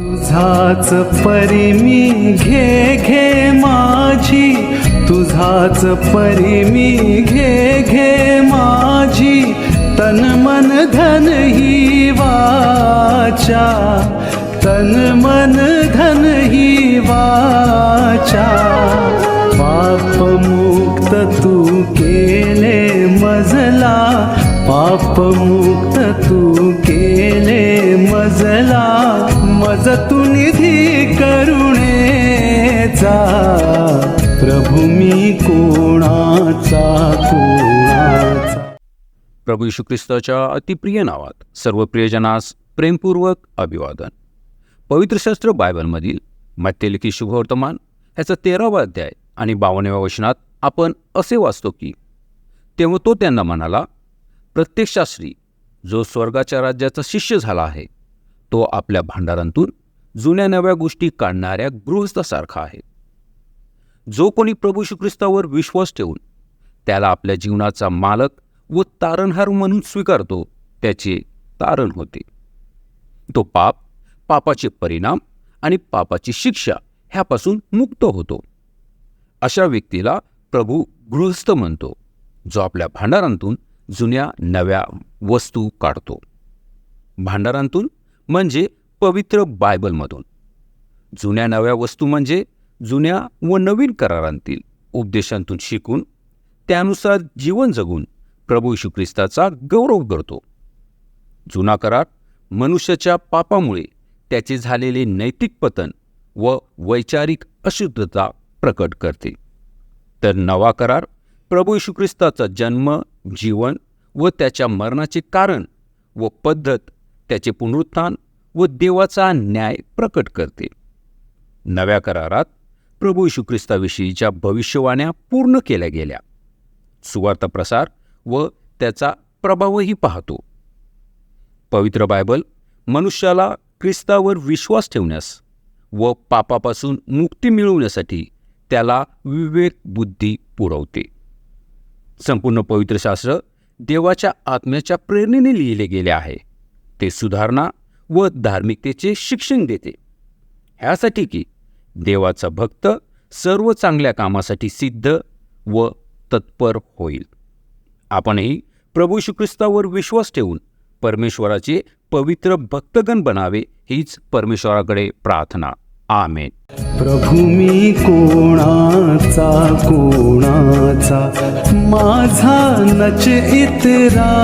तुझाच परी मी घे घे माझी. तुझाच परी मी घे घे माझी. तन मन धन ही वाचा. तन मन धन ही वाचा. पाप मुक्त तू केले मजला. पाप मुक्त तू केले मजला. मज तू निधी करुणेचा प्रभू मी कोणाचा कोणाचा? प्रभू यशू ख्रिस्ताच्या अतिप्रिय नावात सर्व प्रियजनास प्रेमपूर्वक अभिवादन. पवित्र शास्त्र बायबलमधील मत्यलिखी शुभवर्तमान ह्याचा तेरावा अध्याय आणि बावन्नव्या वचनात आपण असे वाचतो की तेव्हा तो त्यांना म्हणाला प्रत्येक शास्त्री जो स्वर्गाच्या राज्याचा शिष्य झाला आहे तो आपल्या भांडारांतून जुन्या नव्या गोष्टी काढणाऱ्या गृहस्थासारखा आहे. जो कोणी प्रभू श्रीख्रिस्तावर विश्वास ठेवून त्याला आपल्या जीवनाचा मालक व तारणहार म्हणून स्वीकारतो त्याचे तारण होते. तो पाप पापाचे परिणाम आणि पापाची शिक्षा ह्यापासून मुक्त होतो. अशा व्यक्तीला प्रभू गृहस्थ म्हणतो जो आपल्या भांडारांतून जुन्या नव्या वस्तू काढतो. भांडारांतून म्हणजे पवित्र बायबलमधून. जुन्या नव्या वस्तू म्हणजे जुन्या व नवीन करारांतील उपदेशांतून शिकून त्यानुसार जीवन जगून प्रभू यशू ख्रिस्ताचा गौरव करतो. जुना करार मनुष्याच्या पापामुळे त्याचे झालेले नैतिक पतन व वैचारिक अशुद्धता प्रकट करते. तर नवा करार प्रभू यशू ख्रिस्ताचा जन्म जीवन व त्याच्या मरणाचे कारण व पद्धत त्याचे पुनरुत्थान व देवाचा न्याय प्रकट करते. नव्या करारात प्रभू यशू ख्रिस्ताविषयीच्या भविष्यवाण्या पूर्ण केल्या गेल्या. सुवार्थ प्रसार व त्याचा प्रभावही पाहतो. पवित्र बायबल मनुष्याला ख्रिस्तावर विश्वास ठेवण्यास व पापापासून मुक्ती मिळवण्यासाठी त्याला विवेक बुद्धी पुरवते. संपूर्ण पवित्र शास्त्र देवाच्या आत्म्याच्या प्रेरणेने लिहिले गेले आहे. ते सुधारणा व धार्मिकतेचे शिक्षण देते. ह्यासाठी की देवाचा भक्त सर्व चांगल्या कामासाठी सिद्ध व तत्पर होईल. आपणही प्रभू श्रीख्रिस्तावर ख्रिस्तावर विश्वास ठेवून परमेश्वराचे पवित्र भक्तगण बनावे हीच परमेश्वराकडे प्रार्थना. आमेन. प्रभू मी कोणाचा कोणाचा? माझा नच इतरांचा